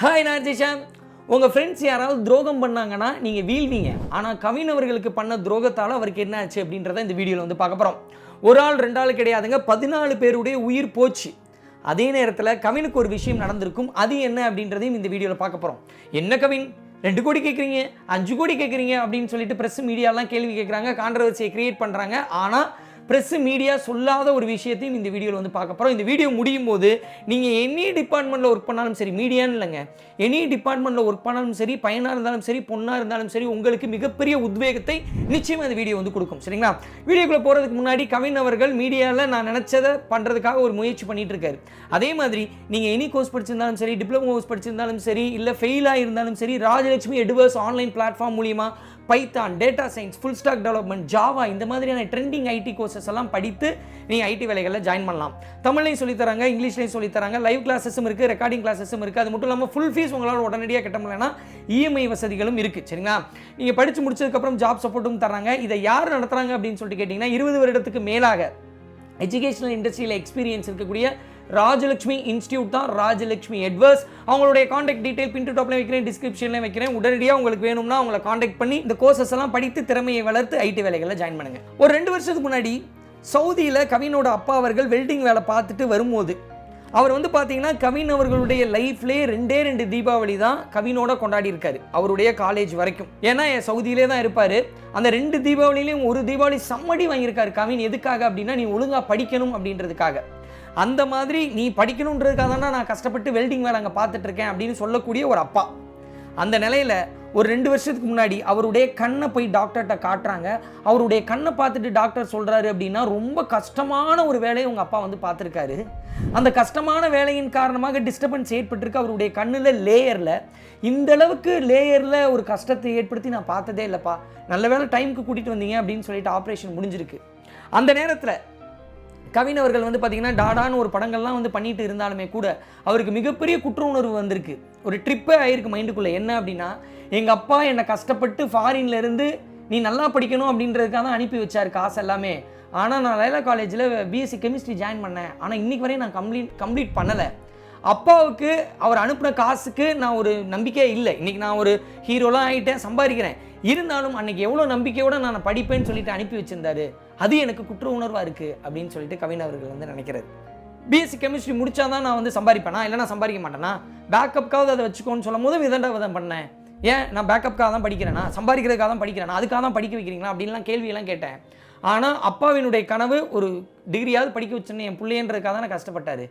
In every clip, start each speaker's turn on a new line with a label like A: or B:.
A: Hi நான் ஜிஷான் உங்கள் friends யாராவது துரோகம் பண்ணாங்கன்னா நீங்கள் வீழ்வீங்க. ஆனால் கவின் அவர்களுக்கு பண்ண துரோகத்தால் அவருக்கு என்ன ஆச்சு அப்படின்றத இந்த வீடியோவில் வந்து பார்க்க போகிறோம் ஒரு ஆள் ரெண்டு ஆள் கிடையாதுங்க. பதினாலு பேருடைய உயிர் போச்சு. அதே நேரத்தில் கவினுக்கு ஒரு விஷயம் நடந்திருக்கும். அது என்ன அப்படின்றதையும் இந்த வீடியோவில் பார்க்க போகிறோம் என்ன கவின்? ரெண்டு கோடி கேட்குறீங்க அஞ்சு கோடி கேட்குறீங்க அப்படின்னு சொல்லிட்டு ப்ரெஸ் மீடியாலாம் கேள்வி கேட்குறாங்க கான்ட்ரவர்சியை க்ரியேட் பண்ணுறாங்க ஆனால் ப்ரெஸ் மீடியா சொல்லாத ஒரு விஷயத்தையும் இந்த வீடியோவில் வந்து பார்க்க போகிறோம் இந்த வீடியோ முடியும் போது நீங்கள் எனி டிபார்ட்மெண்ட்டில் ஒர்க் பண்ணாலும் சரி மீடியான்னு இல்லைங்க. எனி டிபார்ட்மெண்ட்டில் ஒர்க் பண்ணாலும் சரி பையனாக இருந்தாலும் சரி பொண்ணாக இருந்தாலும் சரி உங்களுக்கு மிகப்பெரிய உத்வேகத்தை நிச்சயமாக இந்த வீடியோ வந்து கொடுக்கும். சரிங்களா? வீடியோக்குள்ளே போகிறதுக்கு முன்னாடி கவின் அவர்கள் மீடியாவில் நான் நினச்சதை பண்ணுறதுக்காக ஒரு முயற்சி பண்ணிகிட்டு இருக்காரு. அதே மாதிரி நீங்கள் எனி கோர்ஸ் படிச்சிருந்தாலும் சரி டிப்ளமோ கோர்ஸ் படிச்சிருந்தாலும் சரி இல்லை ஃபெயிலாக இருந்தாலும் சரி ராஜலட்சுமி எடுவர்ஸ் ஆன்லைன் பிளாட்ஃபார்ம் மூலிமா Python data science full stack development Java இந்த மாதிரியான ட்ரெண்டிங் ஐடி கோர்சஸ் எல்லாம் படித்து நீங்கள் ஐடி வேலைகளில் ஜாயின் பண்ணலாம். தமிழ்லையும் சொல்லித் தராங்க இங்கிலீஷ்லையும் சொல்லித் தராங்க லைவ் கிளாஸஸும் இருக்குது ரெக்கார்டிங் கிளாஸஸும் இருக்குது அது மட்டும் இல்லாமல் ஃபுல் ஃபீஸ் உங்களால் உடனடியாக கட்ட முடியலன்னா இஎம்ஐ வசதிகளும் இருக்குது சரிங்களா? நீங்கள் படித்து முடிச்சதுக்கப்புறம் ஜாப் சப்போர்ட்டும் தராங்க இதை யார் நடத்துகிறாங்க அப்படின்னு சொல்லிட்டு கேட்டிங்கன்னா இருபது வருடத்துக்கு மேலாக எஜுகேஷனல் இண்டஸ்ட்ரியில் எக்ஸ்பீரியன்ஸ் இருக்கக்கூடிய ராஜலட்சுமி இன்ஸ்டியூட் தான் ராஜலட்சுமி எட்வர்ஸ் அவங்களுடைய காண்டாக்ட் டீடைல் பின் டாப்ல வைக்கிறேன் டிஸ்கிரிப்ஷன்லேயும் வைக்கிறேன். உடனடியாக உங்களுக்கு வேணும்னா அவங்களை காண்டாக்ட் பண்ணி இந்த கோர்சஸ் எல்லாம் படித்து திறமையை வளர்த்து ஐடி வேலைகளில் ஜாயின் பண்ணுங்கள் ஒரு ரெண்டு வருஷத்துக்கு முன்னாடி சவுதியில் கவினோட அப்பா அவர்கள் வெல்டிங் வேலை பார்த்துட்டு வரும்போது அவர் வந்து பார்த்தீங்கன்னா கவின் அவர்களுடைய லைஃப்லேயே ரெண்டே ரெண்டு தீபாவளி தான் கவினோட கொண்டாடி இருக்காரு அவருடைய காலேஜ் வரைக்கும். ஏன்னா என் சவுதியிலே தான் இருப்பார். அந்த ரெண்டு தீபாவளிலையும் ஒரு தீபாவளி சம்மடி வாங்கியிருக்காரு கவின். எதுக்காக அப்படின்னா நீ ஒழுங்காக படிக்கணும் அப்படின்றதுக்காக. அந்த மாதிரி நீ படிக்கணுன்றதுக்காக தானே நான் கஷ்டப்பட்டு வெல்டிங் வேலை அங்கே பார்த்துட்ருக்கேன் அப்படின்னு சொல்லக்கூடிய ஒரு அப்பா. அந்த நிலையில் ஒரு ரெண்டு வருஷத்துக்கு முன்னாடி அவருடைய கண்ணை போய் டாக்டர்கிட்ட காட்டுறாங்க. அவருடைய கண்ணை பார்த்துட்டு டாக்டர் சொல்கிறாரு அப்படின்னா ரொம்ப கஷ்டமான ஒரு வேலையை உங்கள் அப்பா வந்து பார்த்துருக்காரு. அந்த கஷ்டமான வேலையின் காரணமாக டிஸ்டர்பன்ஸ் ஏற்பட்டிருக்கு அவருடைய கண்ணில் லேயரில் இந்த அளவுக்கு லேயரில் ஒரு கஷ்டத்தை ஏற்படுத்தி நான் பார்த்ததே இல்லைப்பா. நல்ல வேளை டைமுக்கு கூட்டிகிட்டு வந்தீங்க அப்படின்னு சொல்லிட்டு ஆப்ரேஷன் முடிஞ்சிருக்கு. அந்த நேரத்தில் கவின் அவர்கள் வந்து பார்த்தீங்கன்னா டாடான்னு ஒரு படங்கள்லாம் வந்து பண்ணிட்டு இருந்தாலுமே கூட அவருக்கு மிகப்பெரிய குற்ற உணர்வு வந்திருக்கு. ஒரு ட்ரிப்பே ஆயிருக்கு மைண்டுக்குள்ளே என்ன அப்படின்னா எங்கள் அப்பா என்னை கஷ்டப்பட்டு ஃபாரின்லேருந்து நீ நல்லா படிக்கணும் அப்படின்றதுக்காக தான் அனுப்பி வச்சார் காசு எல்லாமே. ஆனால் நான் லைலா காலேஜில் பிஎஸ்சி கெமிஸ்ட்ரி ஜாயின் பண்ணேன். ஆனால் இன்றைக்கி வரையும் நான் கம்ப்ளீட் கம்ப்ளீட் பண்ணலை. அப்பாவுக்கு அவர் அனுப்பின காசுக்கு நான் ஒரு நம்பிக்கையே இல்லை. இன்னைக்கு நான் ஒரு ஹீரோலாம் ஆகிட்டேன் சம்பாதிக்கிறேன். இருந்தாலும் அன்றைக்கி எவ்வளோ நம்பிக்கையோடு நான் படிப்பேன்னு சொல்லிட்டு அனுப்பி வச்சுருந்தாரு. அது எனக்கு குற்ற உணர்வாக இருக்குது அப்படின்னு சொல்லிட்டு கவின் அவர்கள் வந்து நினைக்கிறாரு. பிஎஸ்சி கெமிஸ்ட்ரி முடிச்சாதான் நான் வந்து சம்பாதிப்பேனா? இல்லை நான் சம்பாதிக்க மாட்டேனா? பேக்கப்காவது அதை வச்சுக்கோன்னு சொல்லும் போது விதண்டாவதம் பண்ணேன். ஏன்? நான் பேக்கப்காக தான் படிக்கிறேனா? சம்பாதிக்கிறதுக்காக தான் படிக்கிறேன்னா அதுக்காக தான் படிக்க வைக்கிறீங்களா? அப்படின்லாம் கேள்வியெல்லாம் கேட்டேன். ஆனால் அப்பாவினுடைய கனவு ஒரு டிகிரியாவது படிக்க வச்சுன்னு என் பிள்ளைன்றதுக்காக தான் நான் கஷ்டப்பட்டாரு.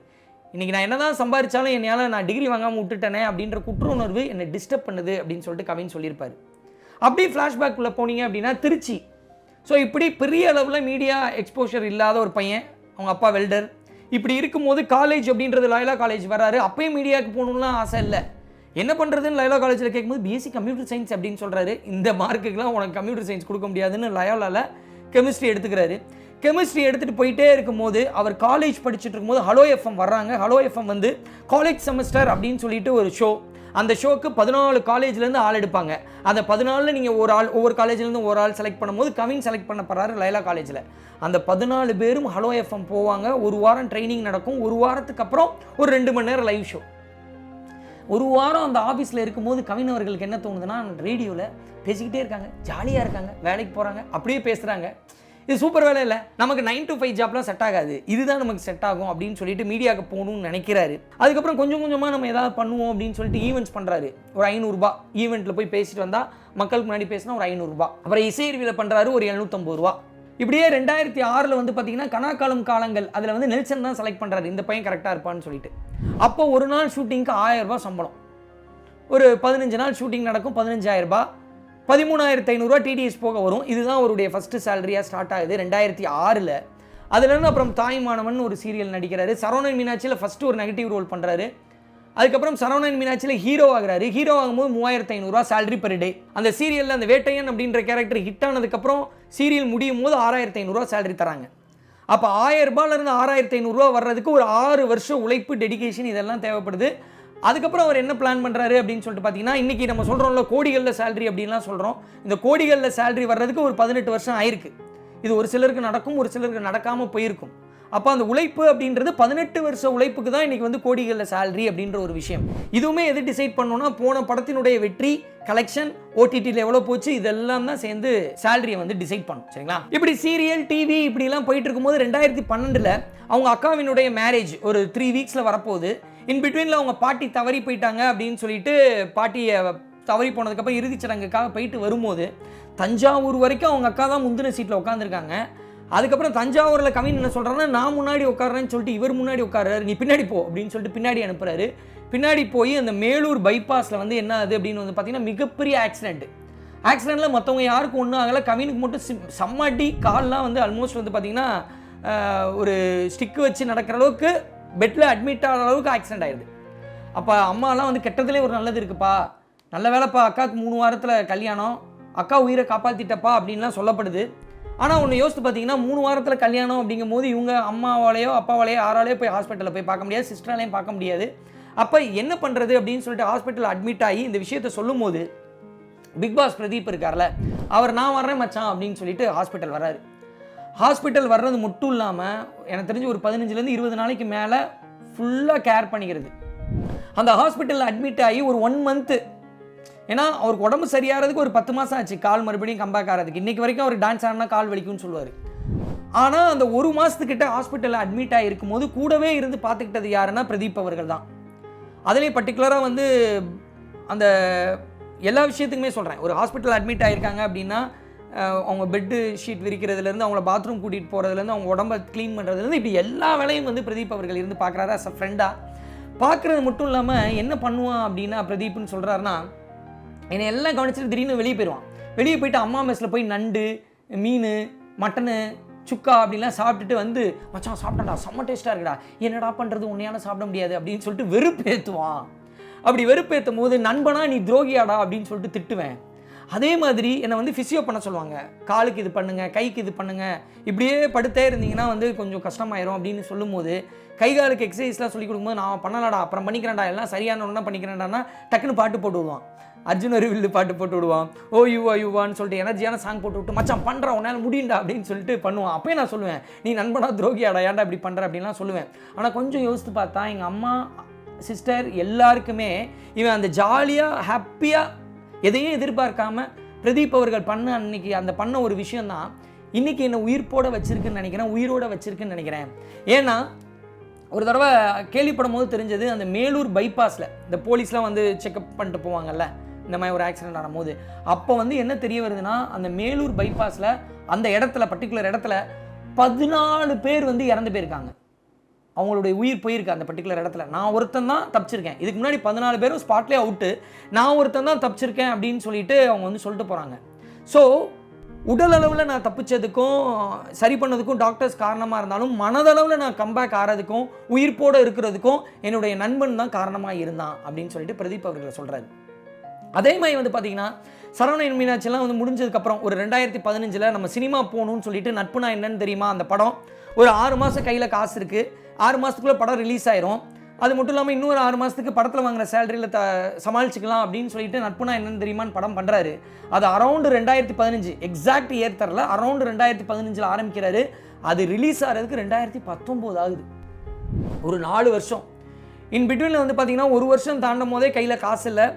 A: இன்றைக்கி நான் என்னதான் சம்பாதிச்சாலும் என்னால் நான் டிகிரி வாங்காமல் விட்டுட்டேனே அப்படின்ற குற்ற உணர்வு என்னை டிஸ்டர்ப் பண்ணுது அப்படின்னு சொல்லிட்டு கவின் சொல்லியிருப்பார். அப்படியே ஃப்ளாஷ்பேக்குள்ளே போனீங்க அப்படின்னா திருச்சி. ஸோ இப்படி பெரிய அளவில் மீடியா எக்ஸ்போஷர் இல்லாத ஒரு பையன் அவங்க அப்பா வெல்டர் இப்படி இருக்கும்போது காலேஜ் அப்படின்றது லாயலா காலேஜ் வராரு அப்பயும் மீடியாவுக்கு போகணும்லாம் ஆசை இல்லை. என்ன பண்ணுறதுன்னு லயோலா காலேஜில் கேட்கும்போது பிஎஸ்சி கம்ப்யூட்டர் சயின்ஸ் அப்படின்னு சொல்கிறாரு இந்த மார்க்குக்கெலாம் உனக்கு கம்ப்யூட்டர் சயின்ஸ் கொடுக்க முடியாதுன்னு லயோலாவில் கெமிஸ்ட்ரி எடுத்துக்கிறாரு. கெமிஸ்ட்ரி எடுத்துகிட்டு போயிட்டே இருக்கும்போது அவர் காலேஜ் படிச்சுட்டு இருக்கும்போது ஹலோ எஃப்எம் வர்றாங்க. ஹலோ எஃப்எம் வந்து காலேஜ் செமஸ்டர் அப்படின்னு சொல்லிட்டு ஒரு ஷோ அந்த ஷோக்கு பதினாலு காலேஜ்லேருந்து ஆள் எடுப்பாங்க. அந்த பதினாலில் நீங்கள் ஒரு ஆள் ஒவ்வொரு காலேஜ்லேருந்து ஒரு ஆள் செலக்ட் பண்ணும்போது கவின் செலக்ட் பண்ணப்படுறாரு லைலா காலேஜில். அந்த பதினாலு பேரும் ஹலோ எஃப்எம் போவாங்க. ஒரு வாரம் ட்ரைனிங் நடக்கும். ஒரு வாரத்துக்கு அப்புறம் ஒரு ரெண்டு மணி நேரம் லைவ் ஷோ ஒரு வாரம் அந்த ஆஃபீஸில் இருக்கும்போது கவின் அவர்களுக்கு என்ன தோணுதுன்னா ரேடியோவில் பேசிக்கிட்டே இருக்காங்க. ஜாலியாக இருக்காங்க. வேலைக்கு போகிறாங்க அப்படியே பேசுகிறாங்க இது சூப்பர் வேலை இல்லை. நமக்கு நைன் டு ஃபைவ் ஜாப்லாம் செட் ஆகாது. இதுதான் நமக்கு செட் ஆகும் அப்படின்னு சொல்லிட்டு மீடியாவுக்கு போகணும்னு நினைக்கிறாரு. அதுக்கப்புறம் கொஞ்சம் கொஞ்சமாக நம்ம ஏதாவது பண்ணுவோம் அப்படின்னு சொல்லிட்டு ஈவெண்ட்ஸ் பண்ணுறாரு ஒரு ஐநூறுரூபா ஈவெண்ட்டில் போய் பேசிட்டு வந்தால் மக்களுக்கு முன்னாடி பேசினா ஒரு ஐநூறுரூபா அப்புறம் இசையருவியில் பண்ணுறாரு ஒரு எழுநூற்றம்பது ரூபா இப்படியே ரெண்டாயிரத்தி ஆறில் வந்து பார்த்தீங்கன்னா கனாக்காலம் காலங்கள். அதில் வந்து நெல்சன் தான் செலக்ட் பண்ணுறாரு இந்த பையன் கரெக்டாக இருப்பான்னு சொல்லிட்டு. அப்போ ஒரு நாள் ஷூட்டிங்க்கு ஆயிரம் ரூபாய் சம்பளம். ஒரு பதினஞ்சு நாள் ஷூட்டிங் நடக்கும். பதினஞ்சாயிரம் ரூபாய். பதிமூணாயிரத்து ஐநூறுரூவா டிடிஎஸ் போக வரும். இதுதான் அவருடைய ஃபஸ்ட்டு சேலரியாக ஸ்டார்ட் ஆகுது ரெண்டாயிரத்தி ஆறில். அதுலேருந்து அப்புறம் தாய்மானவன் ஒரு சீரியல் நடிக்கிறாரு. சரவணன் மீனாட்சியில் ஃபஸ்ட்டு ஒரு நெகட்டிவ் ரோல் பண்ணுறாரு அதுக்கப்புறம் சரவணன் மீனாட்சியில் ஹீரோ ஆகிறாரு. ஹீரோ ஆகும்போது மூவாயிரத்து ஐநூறுரூவா சேலரி பர் டே அந்த சீரியலில் அந்த வேட்டையன் அப்படின்ற கேரக்டர் ஹிட் ஆனதுக்கப்புறம் சீரியல் முடியும் போது ஆறாயிரத்து ஐநூறுரூவா சேலரி தராங்க. அப்போ ஆயிரம் ரூபாயிலேருந்து ஆறாயிரத்து ஐநூறுரூவா வர்றதுக்கு ஒரு ஆறு வருஷம் உழைப்பு டெடிகேஷன் இதெல்லாம் தேவைப்படுது. அதுக்கப்புறம் அவர் என்ன பிளான் பண்ணுறாரு அப்படின்னு சொல்லிட்டு பார்த்தீங்கன்னா இன்றைக்கி நம்ம சொல்கிறோம்ல கோடிகளில் சேலரி அப்படின்லாம் சொல்கிறோம் இந்த கோடிகளில் சேலரி வர்றதுக்கு ஒரு பதினெட்டு வருஷம் ஆயிருக்கு. இது ஒரு சிலருக்கு நடக்கும் ஒரு சிலருக்கு நடக்காமல் போயிருக்கும். அப்போ அந்த உழைப்பு அப்படின்றது பதினெட்டு வருஷ உழைப்புக்கு தான் இன்றைக்கி வந்து கோடிகளில் சேலரி அப்படின்ற ஒரு விஷயம். இதுவுமே எது டிசைட் பண்ணோம்னா போன படத்தினுடைய வெற்றி கலெக்ஷன் ஓடிடியில் எவ்வளோ போச்சு இதெல்லாம் தான் சேர்ந்து சேலரியை வந்து டிசைட் பண்ணும். சரிங்களா? இப்படி சீரியல் டிவி இப்படிலாம் போயிட்டு இருக்கும்போது ரெண்டாயிரத்தி பன்னெண்டில் அவங்க அக்காவினுடைய மேரேஜ் ஒரு த்ரீ வீக்ஸில் வரப்போகுது. இன் பிட்வீனில் அவங்க பாட்டி தவறி போயிட்டாங்க அப்படின்னு சொல்லிட்டு பாட்டியை தவறி போனதுக்கப்புறம் இறுதிச் சடங்குக்காக போயிட்டு வரும்போது தஞ்சாவூர் வரைக்கும் அவங்க அக்கா தான் முந்தின சீட்டில் உட்காந்துருக்காங்க அதுக்கப்புறம் தஞ்சாவூரில் கவின் என்ன சொல்கிறாங்கன்னா நான் முன்னாடி உட்கார்றேன்னு சொல்லிட்டு இவர் முன்னாடி உட்கார்றாரு. நீ பின்னாடி போ அப்படின்னு சொல்லிட்டு பின்னாடி அனுப்புறாரு. பின்னாடி போய் அந்த மேலூர் பைபாஸில் வந்து என்ன ஆகுது அப்படின்னு வந்து பார்த்தீங்கன்னா மிகப்பெரிய ஆக்சிடென்ட் ஆக்சிடெண்ட்டில் மற்றவங்க யாருக்கும் ஒன்றும் ஆகலை. கவினுக்கு மட்டும் சிம் செம்மடி கால்லாம் வந்து ஆல்மோஸ்ட் வந்து பார்த்திங்கன்னா ஒரு ஸ்டிக் வச்சு நடக்கிற அளவுக்கு பெட்டில் அட்மிட் ஆகிற அளவுக்கு ஆக்சிடென்ட் ஆயிடுது அப்போ அம்மாலாம் வந்து கெட்டதுலேயே ஒரு நல்லது இருக்குப்பா. நல்ல வேலைப்பா அக்காவுக்கு மூணு வாரத்தில் கல்யாணம். அக்கா உயிரை காப்பாற்றிட்டப்பா அப்படின்லாம் சொல்லப்படுது. ஆனால் ஒன்று யோசித்து பார்த்தீங்கன்னா மூணு வாரத்தில் கல்யாணம் அப்படிங்கும் போது இவங்க அம்மாவாலேயோ அப்பாவாலேயோ யாராலேயோ போய் ஹாஸ்பிட்டலில் போய் பார்க்க முடியாது சிஸ்டராலையும் பார்க்க முடியாது. அப்போ என்ன பண்ணுறது அப்படின்னு சொல்லிட்டு ஹாஸ்பிட்டலில் அட்மிட் ஆகி இந்த விஷயத்த சொல்லும்போது பிக் பாஸ் பிரதீப் இருக்கார்ல அவர் நான் வர்றேன் மச்சான் அப்படின்னு சொல்லிட்டு ஹாஸ்பிட்டல் வராரு ஹாஸ்பிட்டல் வர்றது மட்டும் இல்லாமல் எனக்கு தெரிஞ்சு ஒரு பதினஞ்சுலேருந்து இருபது நாளைக்கு மேலே ஃபுல்லாக கேர் பண்ணிக்கிறது. அந்த ஹாஸ்பிட்டலில் அட்மிட் ஆகி ஒரு ஒன் மந்த்து ஏன்னா அவருக்கு உடம்பு சரியாகிறதுக்கு ஒரு பத்து மாதம் ஆச்சு. கால் மறுபடியும் கம்பேக் ஆகிறதுக்கு இன்றைக்கி வரைக்கும் அவர் டான்ஸ் ஆடினா கால் வலிக்கும்னு சொல்லுவார். ஆனால் அந்த ஒரு மாதத்துக்கிட்ட ஹாஸ்பிட்டலில் அட்மிட் ஆகிருக்கும் போது கூடவே இருந்து பார்த்துக்கிட்டது யாருன்னா பிரதீப் அவர்கள் தான். அதுலேயும் பர்டிகுலராக வந்து அந்த எல்லா விஷயத்துக்குமே சொல்கிறேன் ஒரு ஹாஸ்பிட்டல் அட்மிட் ஆகிருக்காங்க அப்படின்னா அவங்க பெட்டு ஷீட் விரிக்கிறதுலேருந்து அவங்கள பாத்ரூம் கூட்டிகிட்டு போகிறதுலேருந்து அவங்க உடம்ப க்ளீன் பண்ணுறதுலேருந்து இப்படி எல்லா வேலையும் வந்து பிரதீப் அவர்கள் இருந்து பார்க்குறாரு அஸ் அ ஃப்ரெண்டாக பார்க்குறது மட்டும் இல்லாமல் என்ன பண்ணுவான் அப்படின்னா பிரதீப்னு சொல்கிறாருன்னா என்னை எல்லாம் கவனிச்சுட்டு திடீர்னு வெளியே போயிடுவான். வெளியே போயிட்டு அம்மா மெஸ்ஸில் போய் நண்டு மீன் மட்டனு சுக்கா அப்படின்லாம் சாப்பிட்டுட்டு வந்து மச்சான் சாப்பிட்டா செம்ம டேஸ்ட்டாக இருக்குடா. என்னடா பண்ணுறது உன்னையால சாப்பிட முடியாது. அப்படின்னு சொல்லிட்டு வெறுப்பேற்றுவான் அப்படி வெறுப்பேற்றும் போது நண்பனா நீ துரோகியாடா? அப்படின்னு சொல்லிட்டு திட்டுவேன். அதே மாதிரி என்னை வந்து ஃபிசியோ பண்ண சொல்லுவாங்க. காலுக்கு இது பண்ணுங்க கைக்கு இது பண்ணுங்க. இப்படியே படுத்தே இருந்தீங்கன்னா வந்து கொஞ்சம் கஷ்டமாயிரும் அப்படின்னு சொல்லும்போது கை காலுக்கு எக்ஸசைஸ்லாம் சொல்லி கொடுக்கும்போது நான் பண்ணலாடா அப்புறம் பண்ணிக்கிறேன்டா எல்லாம் சரியான ஒன்றா பண்ணிக்கிறேன்டான்னா டக்குன்னு பாட்டு போட்டு விடுவான். அர்ஜுன் வில்லு பாட்டு போட்டு விடுவான். ஓ யுவா யுவான்னு சொல்லிட்டு எனர்ஜியான சாங் போட்டு விட்டு மச்சான் பண்ணுற உன்னால் முடியும்டா அப்படின்னு சொல்லிட்டு பண்ணுவான். அப்பயே நான் சொல்லுவேன் நீ நண்பனா துரோகியாடா ஏன்டா இப்படி பண்ணுற அப்படின்லாம் சொல்லுவேன். ஆனால் கொஞ்சம் யோசித்து பார்த்தா எங்கள் அம்மா சிஸ்டர் எல்லாருக்குமே இவன் அந்த ஜாலியாக ஹாப்பியாக எதையும் எதிர்பார்க்காம பிரதீப் அவர்கள் பண்ண அன்னைக்கு அந்த பண்ண ஒரு விஷயம்தான். இன்னைக்கு என்னை உயிர்ப்போட வச்சிருக்குன்னு நினைக்கிறேன் உயிரோட வச்சிருக்குன்னு நினைக்கிறேன். ஏன்னா ஒரு தடவை கேள்விப்படும் போது தெரிஞ்சது அந்த மேலூர் பைபாஸில் இந்த போலீஸ்லாம் வந்து செக்அப் பண்ணிட்டு போவாங்கல்ல இந்த மாதிரி ஒரு ஆக்சிடென்ட் ஆனும்போது அப்போ வந்து என்ன தெரிய வருதுன்னா அந்த மேலூர் பைபாஸில் அந்த இடத்துல பர்டிகுலர் இடத்துல பதினாலு பேர் வந்து இறந்து போயிருக்காங்க. அவங்களுடைய உயிர் போயிருக்கு அந்த பர்டிகுலர் இடத்துல. நான் ஒருத்தன் தான் தப்பிச்சிருக்கேன். இதுக்கு முன்னாடி பதினாலு பேரும் ஸ்பாட்லேயே அவுட்டு நான் ஒருத்தன் தான் தப்பிச்சிருக்கேன் அப்படின்னு சொல்லிட்டு அவங்க வந்து சொல்லிட்டு போகிறாங்க ஸோ உடல் அளவில் நான் தப்பிச்சதுக்கும் சரி பண்ணதுக்கும் டாக்டர்ஸ் காரணமாக இருந்தாலும் மனதளவில் நான் கம்பேக் ஆகிறதுக்கும் உயிர்ப்போடு இருக்கிறதுக்கும் என்னுடைய நண்பன் தான் காரணமாக இருந்தான் அப்படின்னு சொல்லிட்டு பிரதீப் அவர்களை சொல்கிறாரு அதே மாதிரி வந்து பார்த்தீங்கன்னா சரவணன் மீனாட்சிலாம் வந்து முடிஞ்சதுக்கப்புறம் ஒரு ரெண்டாயிரத்தி பதினஞ்சில் நம்ம சினிமா போகணும்னு சொல்லிட்டு நட்புனா என்னன்னு தெரியுமா? அந்த படம் ஒரு ஆறு மாதம் கையில் காசு இருக்குது ஆறு மாதத்துக்குள்ளே படம் ரிலீஸ் ஆயிரும். அது மட்டும் இல்லாமல் இன்னொரு ஆறு மாதத்துக்கு படத்தில் வாங்குற சேலரியில் த சமாளிச்சுக்கலாம் அப்படின்னு சொல்லிட்டு நட்புனா என்னன்னு தெரியுமான்னு படம் பண்ணுறாரு அது அரௌண்டு ரெண்டாயிரத்தி பதினஞ்சு எக்ஸாக்ட் இயர் தரல அரௌண்டு ரெண்டாயிரத்தி பதினஞ்சில் ஆரம்பிக்கிறாரு. அது ரிலீஸ் ஆகிறதுக்கு ரெண்டாயிரத்தி பத்தொம்போது ஆகுது. ஒரு நாலு வருஷம். இன் பிட்வீனில் வந்து பார்த்தீங்கன்னா ஒரு வருஷம் தாண்டும் போதே கையில் காசு இல்லை.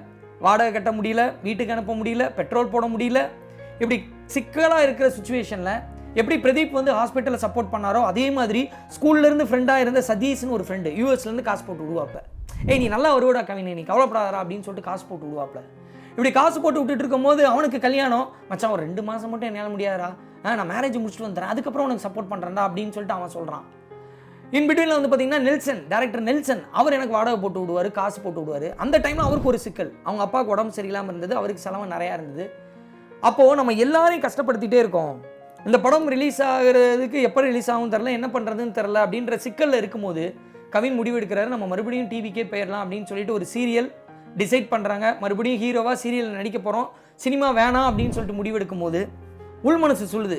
A: வாடகை கட்ட முடியல வீட்டுக்கு அனுப்ப முடியல பெட்ரோல் போட முடியல. இப்படி சிக்கலாக இருக்கிற சுச்சுவேஷனில் எப்படி பிரதீப் வந்து ஹாஸ்பிட்டலில் சப்போர்ட் பண்ணாரோ அதே மாதிரி ஸ்கூல்லேருந்து ஃப்ரெண்டாக இருந்த சதீஷ்னு ஒரு ஃப்ரெண்டு யூஎஸ்லேருந்து காசு போட்டு விடுவாப்ப ஏய் நீ நல்லா வருவடா கவினி நீ கவலைப்படாதரா அப்படின்னு சொல்லிட்டு காசு போட்டு விடுவாப்ல. இப்படி காசு போட்டு விட்டுட்டு இருக்கும்போது அவனுக்கு கல்யாணம். மச்சான் ஒரு ரெண்டு மாதம் மட்டும் என்னால் முடியாதா ஆ நான் மேரேஜ் முடிச்சுட்டு வந்துடுறேன். அதுக்கப்புறம் உனக்கு சப்போர்ட் பண்ணுறேன்டா அப்படின்னு சொல்லிட்டு அவன் சொல்கிறான் இன் பிட்வீனில் வந்து பார்த்தீங்கன்னா நெல்சன் டேரக்டர் நெல்சன் அவர் எனக்கு வாடகை போட்டு விடுவார் காசு போட்டு விடுவார். அந்த டைமில் அவருக்கு ஒரு சிக்கல். அவங்க அப்பாவுக்கு உடம்பு சரியில்லாமல் இருந்தது அவருக்கு செலவு நிறையா இருந்தது. அப்போது நம்ம எல்லாரையும் கஷ்டப்படுத்திகிட்டே இருக்கோம். இந்த படம் ரிலீஸ் ஆகிறதுக்கு எப்போ ரிலீஸ் ஆகும் தெரில என்ன பண்ணுறதுன்னு தெரில அப்படின்ற சிக்கலில் இருக்கும்போது கவின் முடிவு எடுக்கிறாரு நம்ம மறுபடியும் டிவிக்கே போயிடலாம் அப்படின்னு சொல்லிட்டு ஒரு சீரியல் டிசைட் பண்ணுறாங்க மறுபடியும் ஹீரோவாக சீரியல் நடிக்க போகிறோம் சினிமா வேணாம் அப்படின்னு சொல்லிட்டு முடிவெடுக்கும் போது உள் மனசு சொல்லுது.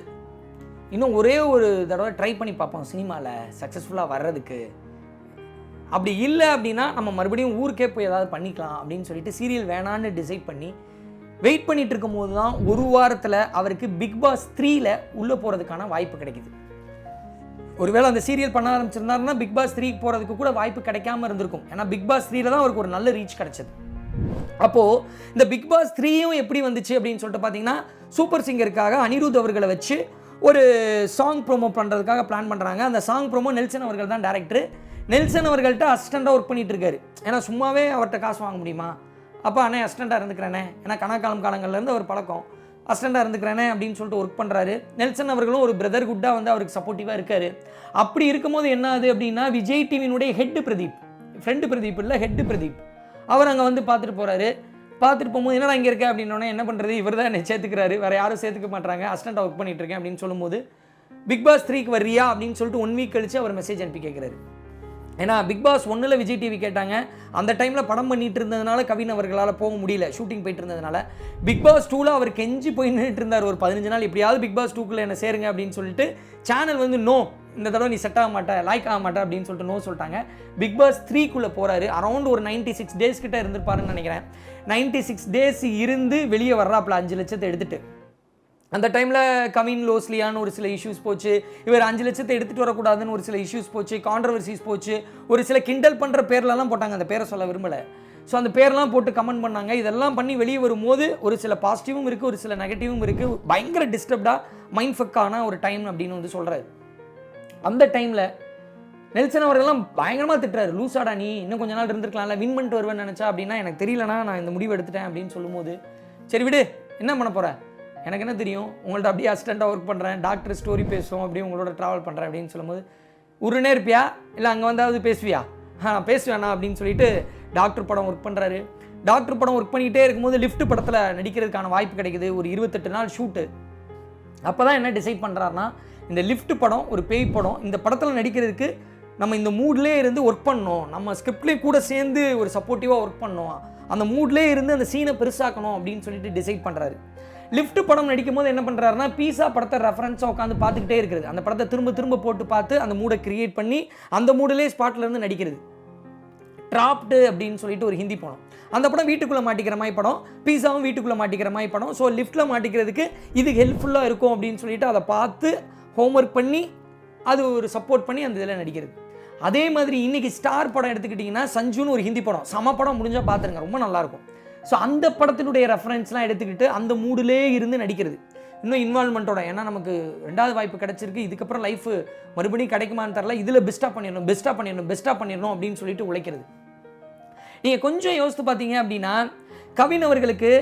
A: இன்னும் ஒரே ஒரு தடவை ட்ரை பண்ணி பார்ப்போம் சினிமாவில் சக்ஸஸ்ஃபுல்லாக வர்றதுக்கு. அப்படி இல்லை அப்படின்னா நம்ம மறுபடியும் ஊருக்கே போய் ஏதாவது பண்ணிக்கலாம் அப்படின்னு சொல்லிட்டு சீரியல் வேணான்னு டிசைட் பண்ணி வெயிட் பண்ணிட்டு இருக்கும்போது தான் ஒரு வாரத்தில் அவருக்கு பிக் பாஸ் த்ரீல உள்ளே போகிறதுக்கான வாய்ப்பு கிடைக்குது. ஒருவேளை அந்த சீரியல் பண்ண ஆரம்பிச்சிருந்தாருன்னா பிக் பாஸ் த்ரீ போகிறதுக்கு கூட வாய்ப்பு கிடைக்காம இருந்திருக்கும். ஏன்னா பிக் பாஸ் த்ரீல தான் அவருக்கு ஒரு நல்ல ரீச் கிடைச்சது. அப்போது இந்த பிக் பாஸ் த்ரீயும் எப்படி வந்துச்சு அப்படின்னு சொல்லிட்டு பார்த்தீங்கன்னா சூப்பர் சிங்கருக்காக அனிருத் அவர்களை வச்சு ஒரு சாங் ப்ரோமோ பண்ணுறதுக்காக பிளான் பண்ணுறாங்க அந்த சாங் ப்ரோமோ நெல்சன் அவர்கள் தான் டேரக்டர் நெல்சன் அவர்கள்ட்ட அசிஸ்டண்ட்டாக ஒர்க் பண்ணிட்டு இருக்காரு ஏன்னா சும்மாவே அவர்கிட்ட காசு வாங்க முடியுமா? அப்போ அண்ணே அசிஸ்டண்ட்டாக இருந்துக்கிறேனே. ஏன்னா கணக்காலம் காலங்கள்லேருந்து ஒரு பழக்கம். அசிஸ்டண்ட்டாக இருந்துக்கிறேனே அப்படின்னு சொல்லிட்டு ஒர்க் பண்ணுறாரு நெல்சன் அவர்களும் ஒரு பிரதர் குட்டாக வந்து அவருக்கு சப்போர்ட்டிவாக இருக்காரு. அப்படி இருக்கும்போது என்ன ஆகுது அப்படின்னா விஜய் டிவியினுடைய ஹெட் பிரதீப் ஃப்ரெண்டு பிரதீப் இல்லை ஹெட் பிரதீப். அவர் அங்கே வந்து பார்த்துட்டு போகிறாரு பார்த்துட்டு போகும்போது என்னடா இங்கே இருக்க? அப்படின்னோடனே என்ன பண்ணுறது இவர் தான் என்னை சேர்த்துக்கிறாரு. வேறு யாரும் சேர்த்துக்க மாட்டாங்க அசிஸ்டண்ட்டாக ஒர்க் பண்ணிட்டு இருக்கேன் அப்படின்னு சொல்லும்போது பிக் பாஸ் த்ரீக்கு வர்றியா? அப்படின்னு சொல்லிட்டு ஒன் வீக் கழிச்சு அவர் மெசேஜ் அனுப்பி கேட்குறாரு ஏன்னா பிக் பாஸ் ஒன்றில் விஜய் டிவி கேட்டாங்க. அந்த டைமில் படம் பண்ணிட்டு இருந்ததுனால கவின் அவர்களால் போக முடியல ஷூட்டிங் போயிட்டு இருந்ததுனால. பிக் பாஸ் டூவில் அவர் கெஞ்சி போய் நின்றுட்டு இருந்தார் ஒரு பதினஞ்சு நாள். எப்படியாவது பிக் பாஸ் டூக்குள்ள என்ன சேருங்க அப்படின்னு சொல்லிட்டு சேனல் வந்து நோ இந்த தடவை நீ செட் ஆக மாட்டேன் லைக் ஆக மாட்டேன் அப்படின்னு சொல்லிட்டு நோ சொல்லிட்டாங்க. பிக் பாஸ் த்ரீக்குள்ளே போகிறாரு அரௌண்ட் ஒரு நைன்ட்டி சிக்ஸ் டேஸ் கிட்ட இருந்திருப்பாருன்னு நினைக்கிறேன். நைன்ட்டி சிக்ஸ் டேஸ் இருந்து வெளியே வர்றாப்புல அஞ்சு லட்சத்தை எடுத்துட்டு. அந்த டைமில் கவின் லோஸ்லியான்னு ஒரு சில இஷ்யூஸ் போச்சு. இவர் அஞ்சு லட்சத்தை எடுத்துகிட்டு வரக்கூடாதுன்னு ஒரு சில இஷ்யூஸ் போச்சு. கான்ட்ரவர்சிஸ் போச்சு. ஒரு சில கிண்டல் பண்ணுற பேர்லலாம் போட்டாங்க. அந்த பேரை சொல்ல விரும்பலை. ஸோ அந்த பேர்லாம் போட்டு கமெண்ட் பண்ணாங்க. இதெல்லாம் பண்ணி வெளியே வரும்போது ஒரு சில பாசிட்டிவும் இருக்குது ஒரு சில நெகட்டிவும் இருக்குது பயங்கர டிஸ்டர்ப்டாக மைண்ட் ஃபக்கான ஒரு டைம் அப்படின்னு வந்து சொல்கிறாரு அந்த டைமில் நெல்சன் அவர்கள்லாம் பயங்கரமாக திட்டுறாரு. லூசாடா நீ இன்னும் கொஞ்ச நாள் இருந்திருக்கலாம்ல. வின் பண்ணிட்டு வருவேன்னு நினச்சா அப்படின்னா எனக்கு தெரியலனா நான் இந்த முடிவு எடுத்துட்டேன் அப்படின்னு சொல்லும்போது சரி விடு என்ன பண்ண போகிறேன் எனக்கு என்ன தெரியும்? உங்கள்ட்ட அப்படியே அசிஸ்டண்ட்டாக ஒர்க் பண்ணுறேன் டாக்டர் ஸ்டோரி பேசுவோம் அப்படியே உங்களோட ட்ராவல் பண்ணுறேன் அப்படின்னு சொல்லும்போது உருனே இருப்பியா? இல்லை அங்கே வந்தாவது பேசுவியா? ஆ பேசுவேண்ணா அப்படின்னு சொல்லிட்டு டாக்டர் படம் ஒர்க் பண்ணுறாரு டாக்டர் படம் ஒர்க் பண்ணிக்கிட்டே இருக்கும்போது லிஃப்ட் படத்தில் நடிக்கிறதுக்கான வாய்ப்பு கிடைக்குது. ஒரு இருபத்தெட்டு நாள் ஷூட்டு அப்போ தான் என்ன டிசைட் பண்ணுறாருனா இந்த லிஃப்ட் படம் ஒரு பேய் படம் இந்த படத்தில் நடிக்கிறதுக்கு நம்ம இந்த மூட்லேயே இருந்து ஒர்க் பண்ணணும். நம்ம ஸ்கிரிப்ட்லேயே கூட சேர்ந்து ஒரு சப்போர்ட்டிவாக ஒர்க் பண்ணோம் அந்த மூட்லேயே இருந்து அந்த சீனை பெருசாக்கணும் அப்படின்னு சொல்லிட்டு டிசைட் பண்ணுறாரு லிஃப்ட் படம் நடிக்கும் போது என்ன பண்ணுறாருன்னா பீஸா படத்தை ரெஃபரன்ஸாக உட்காந்து பார்த்துக்கிட்டே இருக்கிறது. அந்த படத்தை திரும்ப திரும்ப போட்டு பார்த்து அந்த மூடை கிரியேட் பண்ணி அந்த மூடிலே ஸ்பாட்டில் இருந்து நடிக்கிறது. ட்ராப்டு அப்படின்னு சொல்லிட்டு ஒரு ஹிந்தி படம். அந்த படம் வீட்டுக்குள்ளே மாட்டிக்கிற மாதிரி படம் பீஸாவும் வீட்டுக்குள்ளே மாட்டிக்கிற மாதிரி படம். ஸோ லிஃப்ட்டில் மாட்டிக்கிறதுக்கு இது ஹெல்ப்ஃபுல்லாக இருக்கும் அப்படின்னு சொல்லிட்டு அதை பார்த்து ஹோம்ஒர்க் பண்ணி அது ஒரு சப்போர்ட் பண்ணி அந்த இதில் நடிக்கிறது. அதே மாதிரி இன்னைக்கு ஸ்டார் படம் எடுத்துக்கிட்டிங்கன்னா சஞ்சுன்னு ஒரு ஹிந்தி படம். சம படம் முடிஞ்சால் பார்த்துருங்க. ரொம்ப நல்லாயிருக்கும் ஸோ அந்த படத்தினுடைய ரெஃபரன்ஸ்லாம் எடுத்துக்கிட்டு அந்த மூடிலே இருந்து நடிக்கிறது. இன்னும் இன்வால்மெண்ட்டோட ஏன்னா நமக்கு ரெண்டாவது வாய்ப்பு கிடச்சிருக்கு. இதுக்கப்புறம் லைஃப் மறுபடியும் கிடைக்குமான்னு தெரில இதில் பெஸ்ட்டாக பண்ணிடணும் பெஸ்ட்டாக பண்ணிடணும் பெஸ்ட்டாக பண்ணிடணும் அப்படின்னு சொல்லிட்டு உழைக்கிறது. நீங்கள் கொஞ்சம் யோசித்து பார்த்தீங்க அப்படின்னா கவின் அவர்களுக்கு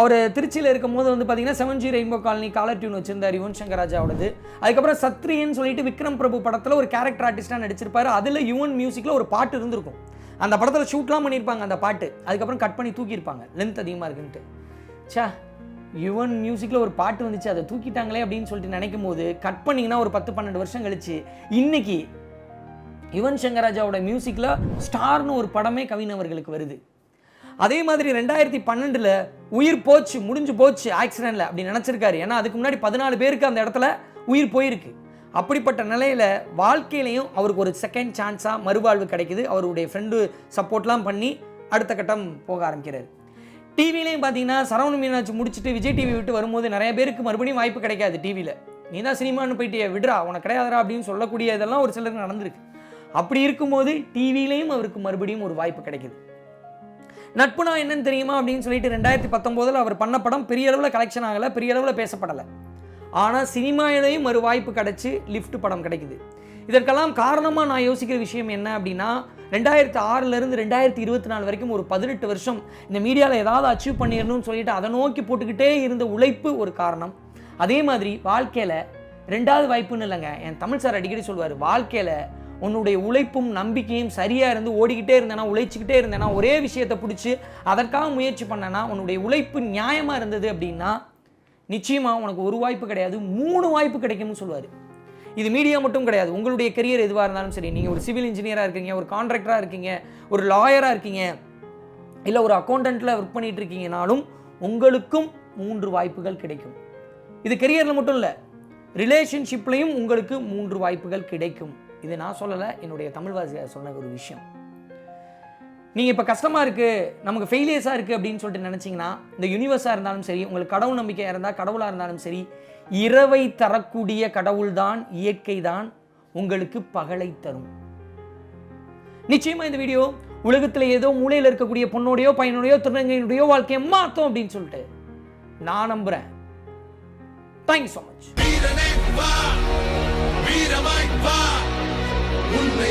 A: அவர் திருச்சியில் இருக்கும் போது வந்து பார்த்தீங்கன்னா seven G rainbow colony caller tune வச்சிருந்தார் யுவன் சங்கர் ராஜாவோடது அதுக்கப்புறம் சத்ரியன்னு சொல்லிட்டு விக்ரம் பிரபு படத்தில் ஒரு கேரக்டர் ஆர்டிஸ்டாக நடிச்சிருப்பார். அதில் யுவன் மியூசிக்கில் ஒரு பாட்டு இருந்திருக்கும். அந்த படத்தில் ஷூட்லாம் பண்ணியிருப்பாங்க அந்த பாட்டு. அதுக்கப்புறம் கட் பண்ணி தூக்கியிருப்பாங்க. லென்த் அதிகமாக இருக்குன்ட்டு. சா யுவன் மியூசிக்கில் ஒரு பாட்டு வந்துச்சு அதை தூக்கிட்டாங்களே அப்படின்னு சொல்லிட்டு நினைக்கும் போது கட் பண்ணிங்கன்னா ஒரு பத்து பன்னெண்டு வருஷம் கழிச்சு இன்னைக்கு யுவன் சங்கராஜாவோட மியூசிக்கில் ஸ்டார்னு ஒரு படமே கவின் அவர்களுக்கு வருது. அதே மாதிரி ரெண்டாயிரத்தி பன்னெண்டில் உயிர் போச்சு முடிஞ்சு போச்சு ஆக்சிடெண்ட்டில் அப்படி நினச்சிருக்காரு. ஏன்னா அதுக்கு முன்னாடி பதினாலு பேருக்கு அந்த இடத்துல உயிர் போயிருக்கு. அப்படிப்பட்ட நிலையில் வாழ்க்கையிலையும் அவருக்கு ஒரு செகண்ட் சான்ஸாக மறுவாழ்வு கிடைக்குது. அவருடைய ஃப்ரெண்டு சப்போர்ட்லாம் பண்ணி அடுத்த கட்டம் போக ஆரம்பிக்கிறார். டிவிலையும் பார்த்தீங்கன்னா சரவண மீனாட்சி முடிச்சுட்டு விஜய் டிவி விட்டு வரும்போது நிறைய பேருக்கு மறுபடியும் வாய்ப்பு கிடைக்காது டிவியில் நீ தான் சினிமான்னு போயிட்டு விடுறா உனக்கு கிடையாதுடா அப்படின்னு சொல்லக்கூடிய இதெல்லாம் ஒரு சிலருக்கு நடந்திருக்கு. அப்படி இருக்கும்போது டிவிலையும் அவருக்கு மறுபடியும் ஒரு வாய்ப்பு கிடைக்குது. நட்புனா என்னன்னு தெரியுமா அப்படின்னு சொல்லிட்டு ரெண்டாயிரத்தி பத்தொம்போதில் அவர் பண்ண படம் பெரிய அளவில் கலெக்ஷன் ஆகலை பெரிய அளவில் பேசப்படலை. ஆனால் சினிமாவிலையும் ஒரு வாய்ப்பு கிடச்சி லிஃப்ட் படம் கிடைக்குது. இதற்கெல்லாம் காரணமாக நான் யோசிக்கிற விஷயம் என்ன அப்படின்னா ரெண்டாயிரத்தி ஆறுலேருந்து ரெண்டாயிரத்தி இருபத்தி நாலு வரைக்கும் ஒரு பதினெட்டு வருஷம் இந்த மீடியாவில் ஏதாவது அச்சீவ் பண்ணிடணும்னு சொல்லிட்டு அதை நோக்கி போட்டுக்கிட்டே இருந்த உழைப்பு ஒரு காரணம். அதே மாதிரி வாழ்க்கையில் ரெண்டாவது வாய்ப்புன்னு இல்லைங்க. என் தமிழ் சார் அடிக்கடி சொல்லுவார் வாழ்க்கையில் உன்னுடைய உழைப்பும் நம்பிக்கையும் சரியாக இருந்து ஓடிக்கிட்டே இருந்தேனா உழைச்சிக்கிட்டே இருந்தேனா ஒரே விஷயத்தை பிடிச்சி அதற்காக முயற்சி பண்ணேன்னா உன்னுடைய உழைப்பு நியாயமாக இருந்தது அப்படின்னா நிச்சயமாக உனக்கு ஒரு வாய்ப்பு கிடையாது மூணு வாய்ப்பு கிடைக்கும்னு சொல்லுவார். இது மீடியா மட்டும் கிடையாது. உங்களுடைய கெரியர் எதுவாக இருந்தாலும் சரி நீங்கள் ஒரு சிவில் இன்ஜினியராக இருக்கீங்க ஒரு கான்ட்ராக்டராக இருக்கீங்க ஒரு லாயராக இருக்கீங்க இல்லை ஒரு அக்கௌண்டண்ட்டில் ஒர்க் பண்ணிகிட்டு இருக்கீங்கனாலும் உங்களுக்கும் மூன்று வாய்ப்புகள் கிடைக்கும். இது கெரியரில் மட்டும் இல்லை ரிலேஷன்ஷிப்லையும் உங்களுக்கு மூன்று வாய்ப்புகள் கிடைக்கும். இது நான் சொல்லலை என்னுடைய தமிழ் வாசியார் சொன்ன ஒரு விஷயம். நீங்கள் இப்போ கஷ்டமாக இருக்குது நமக்கு ஃபெயிலியர்ஸாக இருக்குது அப்படின்னு சொல்லிட்டு நினச்சிங்கன்னா இந்த யூனிவர்ஸாக இருந்தாலும் சரி உங்களுக்கு கடவுள் நம்பிக்கையாக இருந்தால் கடவுளாக இருந்தாலும் சரி இரவை தரக்கூடிய கடவுள் தான் இயற்கை தான் உங்களுக்கு பகலை தரும். நிச்சயமாக இந்த வீடியோ உலகத்தில் ஏதோ மூலையில் இருக்கக்கூடிய பொண்ணோடையோ பையனுடையோ திருநங்கையினுடையோ வாழ்க்கையை மாற்றும் அப்படின்னு சொல்லிட்டு நான் நம்புகிறேன் தேங்க்யூ ஸோ மச்
B: வீரமாய் வா உன்னை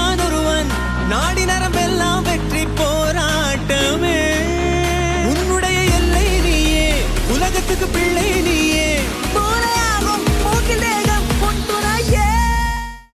C: நாடி